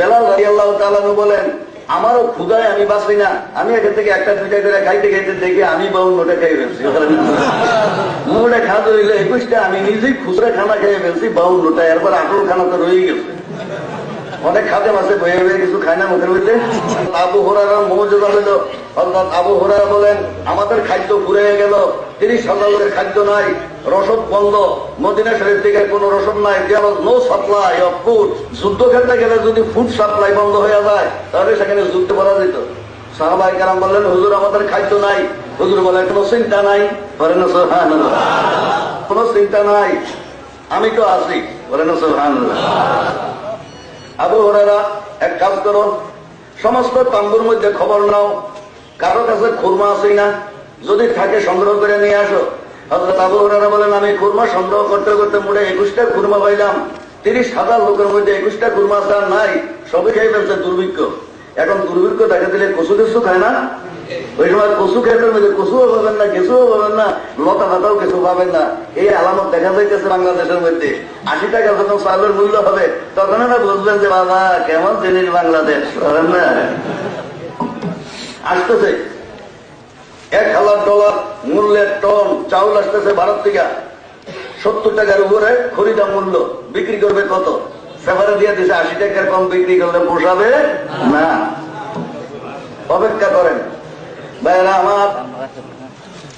বেলাল রাজিয়াল্লাহ তালানু বলেন, আমারও ক্ষুদায় আমি না। আমি এখান থেকে একটা, দুইটা করে খাইতে খাইতে দেখে আমি খেয়ে ফেলছি। খাদ্য হইলে একুশটা, আমি নিজেই খুচরা খানা খেয়ে ফেলছি বাউন্নটা এরপর আঠেরো খানা তো রয়ে গেছে। অনেক খাদে মাসে বয়ে বয়ে কিছু খায় না মুখের মধ্যে। আবু হরার মৌজুদা হইল অর্থাৎ আবু হোরারা বলেন, আমাদের খাদ্য ঘুরে গেল। তিরিশ হাজার খাদ্য নাই, রসদ বন্ধ। মদিনা শরীফ থেকে কোনো রসদ নাই নো সাপ্লাই অফ ফুড যুদ্ধ খেলতে গেলে যদি ফুড সাপ্লাই বন্ধ হয়ে যায়, তাহলে সেখানে যুদ্ধ করা যেত। সাহাবাই কারাম বললেন, হুজুর, আমাদের খাদ্য নাই। হুজুর বলে কোনো চিন্তা নাই? বলেন। কোনো চিন্তা নাই? আমি তো আছি। বলেন আবু হরারা এক কাজ করো সমস্ত তাম্বুর মধ্যে খবর নাও। কারও কাছে খুরমা আছে না? যদি থাকে, সংগ্রহ করে নিয়ে আসো। হজরত বলেন, আমি খুরমা সংগ্রহ করতে করতে মোটে একুশটা খুরমা পাইলাম। তিরিশ হাজার লোকের মধ্যে একুশটা খুরমা তার নাই। সবই খেয়ে ফেলছে দুর্ভিক্ষ। এখন দুর্ভিক্ষ দেখা দিলে কচু কিছু খায় না? ওই সময় কচু খেতের মধ্যে কচুও পাবেন না কিছুও পাবেন না, লতা পাতাও কিছু পাবেন না। এই আলামত দেখা যাইতেছে বাংলাদেশের মধ্যে। আশি টাকা যখন চাউলের মূল্য হবে, তখন না বুঝবেন যে, বাবা, কেমন জিনিস বাংলাদেশ না? আসতেছে। এক হাজার ডলার মূল্যের টন চাউল আসতেছে ভারত থেকে। সত্তর টাকার উপরে খরিদা মূল্য বিক্রি করবে কত? সেবারে দিয়ে দিছে, আশি টাকার কম বিক্রি করলে পোষাবে না। অপেক্ষা করেন। ভাইরা আমার,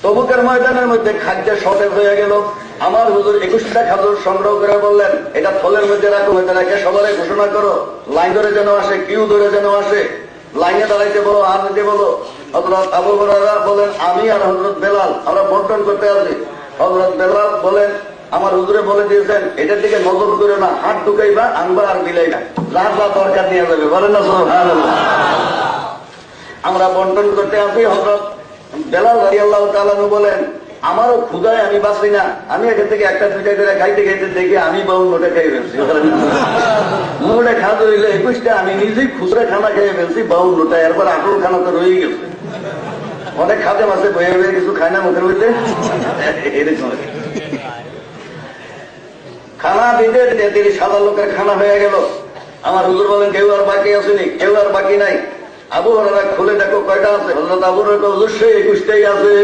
তবুকের ময়দানের মধ্যে খাদ্য শর্টেজ হয়ে গেল। আমার হুজুর একুশটা খাদ্য সংগ্রহ করে বললেন, এটা থলের মধ্যে রাখো মধ্যে রেখে সবাই ঘোষণা করো। লাইন ধরে যেন আসে, কিউ ধরে যেন আসে। লাইনে দাঁড়াইতে বলো, আর নিতে বলো। হজরত আবু বরারা বলেন, আমি আর হজরত বেলাল, আমরা বন্টন করতে আছি হজরত বেলাল বলেন, আমার হুজুরে বলে দিয়েছেন, এটার দিকে নজর করে না, হাত ঢুকাইবা আনবা আর মিলাইবা যার যা দরকার নিয়ে যাবে, বলেন না। আমরা বন্টন করতে আসি হজরত বেলাল রাদিয়াল্লাহু তাআলা আনহু বলেন আমারও ক্ষুদায় আমি বাঁচি না। আমি এখান থেকে একটা, দুইটা করে খাইতে খাইতে দেখি আমি বাউন্নটা খেয়ে ফেলছি। মোটা খাদ্য হইলে একুশটা আমি নিজেই খুচরা খানা খেয়ে ফেলছি বাউন্নটা এরপর আঠেরো খানা তো রয়ে গেছে। অনেক খাদ্য মাসে বয়ে বয়ে কিছু খায় না মুখের মধ্যে। খানা দিতে দিতে তিরিশ হাজার লোকের খানা হয়ে গেল। আমার হুজুর বলেন, কেউ আর বাকি আসেনি, কেউ আর বাকি নাই। আবু হরারা খুলে দেখো কয়টা আছে? হজরত আবু হরারা অবশ্যই একুশটাই আছে।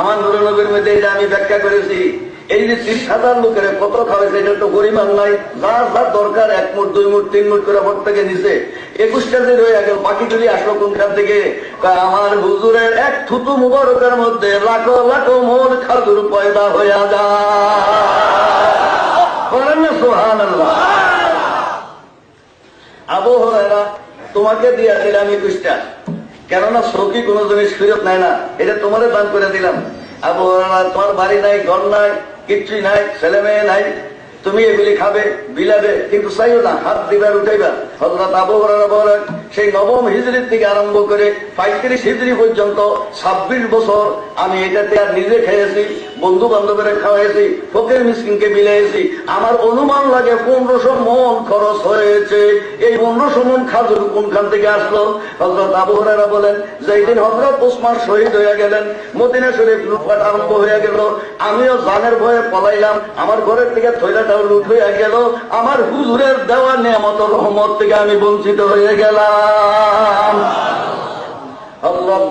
আমার নুর নবীর মধ্যে এটা আমি ব্যাখ্যা করেছি। এই যে তিরিশ হাজার লোকের কত খাওয়াইছে, এটা তো পরিমাণ নাই। যার যার দরকার, এক মুঠ, দুই মুঠ, তিন মুঠ করে থেকে নিছে। একুশটা যে রয়ে গেল, বাকি যদি আসলো কোনখান থেকে? আমার হুজুরের এক থুতু মুবারকের মধ্যে লাখো লাখো মন খাদুর পয়দা হইয়া যায়। সোহান আবু হরাইরা তোমাকে দিয়া দিলাম একুশটা। কেননা সৌকি কোনো জিনিস ফিরত নেয় না। এটা তোমারে দান করে দিলাম। তোমার বাড়ি নাই, ঘর নাই, কিচ্ছুই নাই, ছেলে মেয়ে নাই। তুমি এগুলি খাবে, বিলাবে, কিন্তু চাইও না, হাত দিবার উঠাইবা হজরত আবু হরাইরা বলেন, সেই নবম হিজড়ির থেকে আরম্ভ করে পঁয়ত্রিশ হিজড়ি পর্যন্ত ছাব্বিশ বছর আমি এটাতে আর নিজে খেয়েছি। বন্ধু বান্ধবের খাওয়াইছি, ফকির মিসকিনকে মিলাইছি, আমার অনুমান লাগে পনেরোশো মন খরচ হয়েছে। এই পনেরোশো মন খাজুর কোনখান থেকে আসলো? হজরত আবু হরাইরা বলেন যেদিন হজরত ওসমান শহীদ হয়ে গেলেন, মদিনা শরীফ লুটপাট আরম্ভ হয়ে গেল। আমিও জানের ভয়ে পলাইলাম, আমার ঘরের থেকে থৈলাটাও লুট হয়ে গেল। আমার হুজুরের দেওয়া নিয়ামত রহমত থেকে আমি বঞ্চিত হয়ে গেলাম। হজরত